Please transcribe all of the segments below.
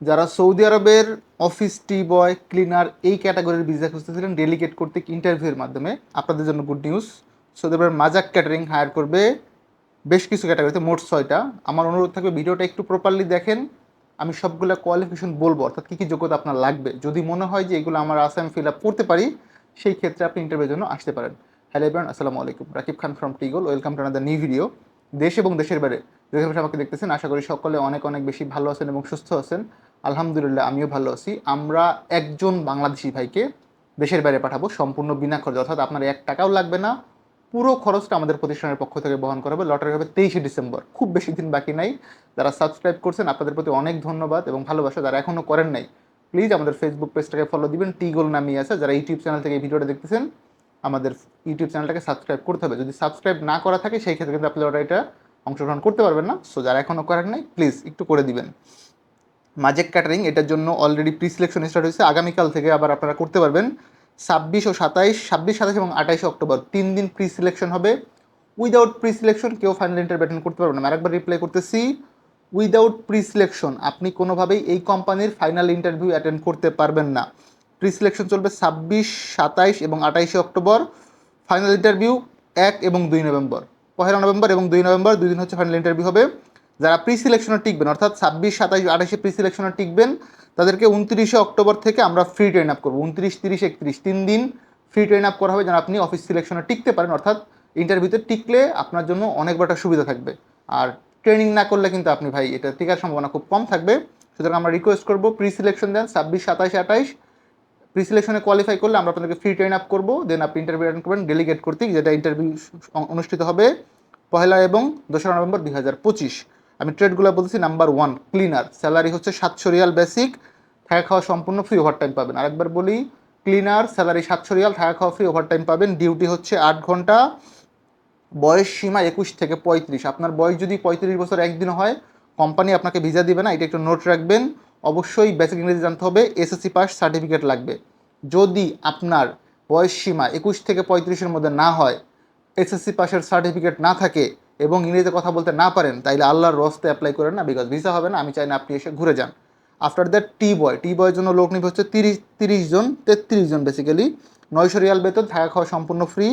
যারা সৌদি আরবের অফিস টি বয় ক্লিনার এই ক্যাটাগরির ভিসা খুঁজতেছিলেন ডেলিগেট করতে ইন্টারভিউয়ের মাধ্যমে। আপনাদের জন্য গুড নিউজ সৌদি আরবের মাজাক ক্যাটারিং হায়ার করবে বেশ কিছু ক্যাটাগরিতে মোট ছয়টা। আমার অনুরোধ থাকবে ভিডিওটা একটু প্রপারলি দেখেন। আমি সবগুলো কোয়ালিফিকেশন বলব, অর্থাৎ কী কী যোগ্যতা আপনার লাগবে। যদি মনে হয় যে এগুলো আমার আসাম ফিল আপ করতে পারি, সেই ক্ষেত্রে আপনি ইন্টারভিউর জন্য আসতে পারেন। হ্যালো এভরিওয়ান আসসালামু আলাইকুম। Rakib Khan from টিগল welcome to another new video দেশ এবং দেশের বাইরে বসে আমাকে দেখতেছেন। আশা করি সকলে অনেক অনেক বেশি ভালো আছেন এবং সুস্থ আছেন। আলহামদুলিল্লাহ, আমিও ভালো আছি। আমরা একজন বাংলাদেশি ভাইকে দেশের বাইরে পাঠাবো সম্পূর্ণ বিনা খরচ। অর্থাৎ আপনার এক টাকাও লাগবে না, পুরো খরচটা আমাদের প্রতিষ্ঠানের পক্ষ থেকে বহন করা হবে। লটারি হবে তেইশে ডিসেম্বর। খুব বেশি দিন বাকি নাই। যারা সাবস্ক্রাইব করছেন, আপনাদের প্রতি অনেক ধন্যবাদ এবং ভালোবাসা যারা এখনও করেন নাই, প্লিজ আমাদের ফেসবুক পেজটাকে ফলো দিবেন। টি গোল নামিয়ে আছে। যারা ইউটিউব চ্যানেল থেকে ভিডিওটা দেখতেছেন, আমাদের ইউটিউব চ্যানেলটাকে সাবস্ক্রাইব করতে হবে। যদি সাবস্ক্রাইব না করা থাকে, সেই ক্ষেত্রে কিন্তু আপনি লটারিটা অংশগ্রহণ করতে পারবেন না। সো যারা এখনও করেন নাই প্লিজ একটু করে দিবেন। মাজেক ক্যাটারিং এটার জন্য অলরেডি প্রি সিলেকশন স্টার্ট হয়েছে। আগামীকাল থেকে আবার আপনারা করতে পারবেন। ছাব্বিশ ও সাতাইশ, ছাব্বিশ, সাতাইশ এবং আঠাইশে অক্টোবর তিন দিন প্রি সিলেকশন হবে। উইদাউট প্রি সিলেকশন কেউ ফাইনাল ইন্টারভিউ অ্যাটেন্ড করতে পারবে না। আরেকবার রিপ্লাই করতেছি। উইদাউট প্রি সিলেকশন আপনি কোনোভাবেই এই কোম্পানির ফাইনাল ইন্টারভিউ অ্যাটেন্ড করতে পারবেন না। প্রি সিলেকশন চলবে ছাব্বিশ, সাতাইশ এবং আঠাইশে অক্টোবর। ফাইনাল ইন্টারভিউ এক এবং দুই নভেম্বর। পহেলা নভেম্বর এবং দুই নভেম্বর, দুই দিন হচ্ছে ফাইনাল ইন্টারভিউ হবে। যারা প্রি সিলেকশনে টিকবেন, অর্থাৎ ছাব্বিশ, সাতাইশ, আঠাশে প্রি সিলেকশনে টিকবেন, তাদেরকে উনত্রিশে অক্টোবর থেকে আমরা ফ্রি ট্রেন আপ করব। উনত্রিশ, তিরিশ, একত্রিশ, তিন দিন ফ্রি ট্রেন আপ করা হবে যেন আপনি অফিস সিলেকশনে টিকতে পারেন। অর্থাৎ ইন্টারভিউতে টিকলে আপনার জন্য অনেক বড় সুবিধা থাকবে। আর ট্রেনিং না করলে কিন্তু আপনি ভাই এটা টিকার সম্ভাবনা খুব কম থাকবে। সুতরাং আমরা রিকোয়েস্ট করব প্রি সিলেকশন দেন, ছাব্বিশ, সাতাইশ, আঠাইশ প্রি সিলেকশনে কোয়ালিফাই করলে আমরা আপনাদেরকে ফ্রি ট্রেন আপ করব দেন আপনি ইন্টারভিউ অ্যাটেন্ড করবেন ডেলিগেট করতে যেটা ইন্টারভিউ অনুষ্ঠিত হবে পহেলা এবং দোসরা নভেম্বর দুই হাজার পঁচিশ। আমি ট্রেডগুলো বলছি নাম্বার ওয়ান ক্লিনার স্যালারি হচ্ছে সাতশো রিয়াল বেসিক থাকা খাওয়া সম্পূর্ণ ফ্রি ওভারটাইম পাবেন। আরেকবার বলি ক্লিনার স্যালারি সাতশো রিয়াল থাকা খাওয়া ফ্রি ওভারটাইম পাবেন ডিউটি হচ্ছে আট ঘণ্টা, বয়স সীমা একুশ থেকে পঁয়ত্রিশ। আপনার বয়স যদি পঁয়ত্রিশ বছর একদিন হয় কোম্পানি আপনাকে ভিসা দিবে না, এটা একটু নোট রাখবেন। অবশ্যই বেসিক ইংরেজি জানতে হবে এসএসসি পাস সার্টিফিকেট লাগবে। যদি আপনার বয়স সীমা একুশ থেকে পঁয়ত্রিশের মধ্যে না হয় এসএসসি পাসের সার্টিফিকেট না থাকে এবং ইংরেজিতে কথা বলতে না পারেন, তাইলে আল্লাহর রস্তে অ্যাপ্লাই করেন না বিকজ ভিসা হবে না, আমি চাই না আপনি এসে ঘুরে যান। আফটার দ্যাট টি বয় টি বয়ের জন্য লোক নিবে হচ্ছে তিরিশ তিরিশ জন, তেত্রিশ জন বেসিক্যালি নয়শো রিয়াল বেতন, থাকা খাওয়া সম্পূর্ণ ফ্রি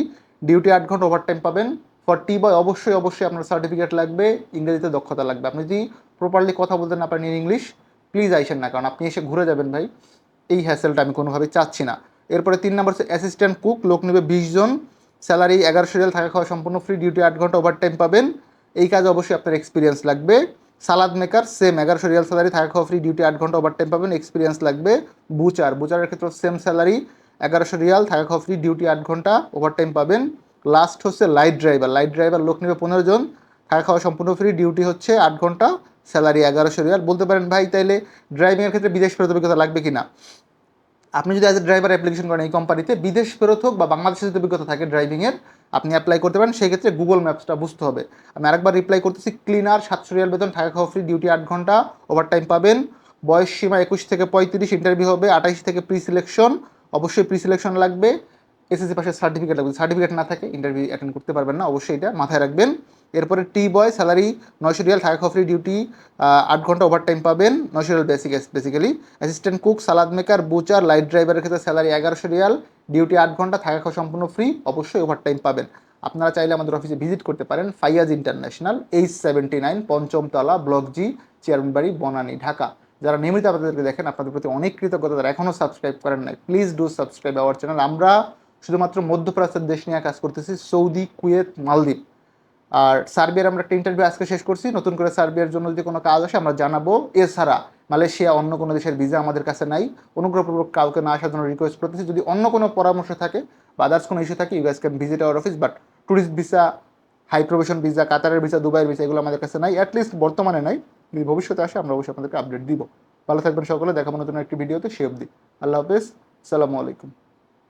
ডিউটি আট ঘণ্টা ওভারটাইম পাবেন। ফর টি বয় অবশ্যই অবশ্যই আপনার সার্টিফিকেট লাগবে, ইংরেজিতে দক্ষতা লাগবে। আপনি যদি প্রপারলি কথা বলতে না পারেন ইন ইংলিশ প্লিজ আইসেন না, কারণ আপনি এসে ঘুরে যাবেন ভাই। এই হ্যাসেলটা আমি কোনোভাবেই চাচ্ছি না। এরপরে তিন নম্বর হচ্ছে অ্যাসিস্ট্যান্ট কুক লোক নেবে বিশ জন। স্যালারি এগারোশো রিয়াল থাকা খাওয়া সম্পূর্ণ ফ্রি ডিউটি আট ঘণ্টা ওভারটাইম পাবেন। এই কাজে অবশ্যই আপনার এক্সপিরিয়েন্স লাগবে। সালাদ মেকার সেম এগারোশো রিয়াল স্যালারি থাকা খাওয়া ফ্রি ডিউটি আট ঘণ্টা ওভারটাইম পাবেন এক্সপিরিয়েন্স লাগবে। বুচার বুচারের ক্ষেত্রে সেম স্যালারি এগারোশো রিয়াল থাকা খাওয়া ফ্রি ডিউটি আট ঘণ্টা ওভারটাইম পাবেন। লাস্ট হচ্ছে লাইট ড্রাইভার লাইট ড্রাইভার লোক নেবে পনেরো জন। থাকা খাওয়া সম্পূর্ণ ফ্রি ডিউটি হচ্ছে আট ঘণ্টা স্যালারি এগারোশো রিয়াল। বলতে পারেন, ভাই, তাইলে ড্রাইভিংয়ের ক্ষেত্রে বিদেশ ফেরত অভিজ্ঞতা লাগবে কি না আপনি যদি অ্যাজ এ ড্রাইভার অ্যাপ্লিকেশন করেন এই কোম্পানিতে বিদেশ ফেরত হোক বা বাংলাদেশের যদি অভিজ্ঞতা থাকে ড্রাইভিংয়ের আপনি অ্যাপ্লাই করতে পারেন। সেই ক্ষেত্রে গুগল ম্যাপসটা বুঝতে হবে। আমি আরেকবার রিপ্লাই করতেছি ক্লিনার সাতশো রিয়াল বেতন, থাকা খাওয়া ফ্রি ডিউটি আট ঘণ্টা ওভারটাইম পাবেন। বয়স সীমা একুশ থেকে পঁয়ত্রিশ ইন্টারভিউ হবে, আঠাইশ থেকে প্রি সিলেকশন অবশ্যই প্রি সিলেকশন লাগবে এসএসসি পাশের সার্টিফিকেট লাগবে। সার্টিফিকেট না থাকে ইন্টারভিউ অ্যাটেন্ড করতে পারবেন না, অবশ্যই এটা মাথায় রাখবেন। এরপরে টি বয় স্যালারি নয়শো রিয়াল, থাকা খাওয়া ফ্রি ডিউটি আট ঘণ্টা ওভারটাইম পাবেন, নয়শো riyal basic basically assistant cook salad maker butcher light ড্রাইভারের ক্ষেত্রে স্যালারি এগারোশো রিয়াল ডিউটি আট ঘণ্টা, থাকা খাওয়া সম্পূর্ণ ফ্রি অবশ্যই ওভারটাইম পাবেন। আপনারা চাইলে আমাদের অফিসে ভিজিট করতে পারেন Faiyaz international H seventy nine পঞ্চমতলা block G চেয়ারম্যানবাড়ি বনানী ঢাকা যারা নিয়মিত আপনাদেরকে দেখেন, আপনাদের প্রতি অনেক কৃতজ্ঞতা, যারা এখনও সাবস্ক্রাইব করেন নাই please do subscribe our channel আমরা শুধুমাত্র মধ্যপ্রাচ্যের দেশ নিয়ে কাজ করতেছি, সৌদি, কুয়েত, মালদ্বীপ। আর সার্বিয়ার আমরা একটা ইন্টারভিউ আজকে শেষ করছি। নতুন করে সার্বিয়ার জন্য যদি কোনো কাজ আসে, আমরা জানাব। এছাড়া মালয়েশিয়া অন্য কোনো দেশের ভিসা আমাদের কাছে নাই। অনুগ্রহপূর্বক কাউকে না আসার জন্য রিকোয়েস্ট করতেছি। যদি অন্য কোনো পরামর্শ থাকে, বা আদার্স কোনো ইস্যু থাকে you guys can visit our office but tourist visa high profession visa কাতারের ভিসা দুবাইয়ের ভিসা এগুলো আমাদের কাছে নাই। অ্যাটলিস্ট বর্তমানে নাই। যদি ভবিষ্যতে আসে, আমরা অবশ্যই আপনাদেরকে আপডেট দিব। ভালো থাকবেন সকলে। দেখাবো নতুন একটি ভিডিওতে সে অবধি। আল্লাহ হাফেজ। সালামু আলাইকুম।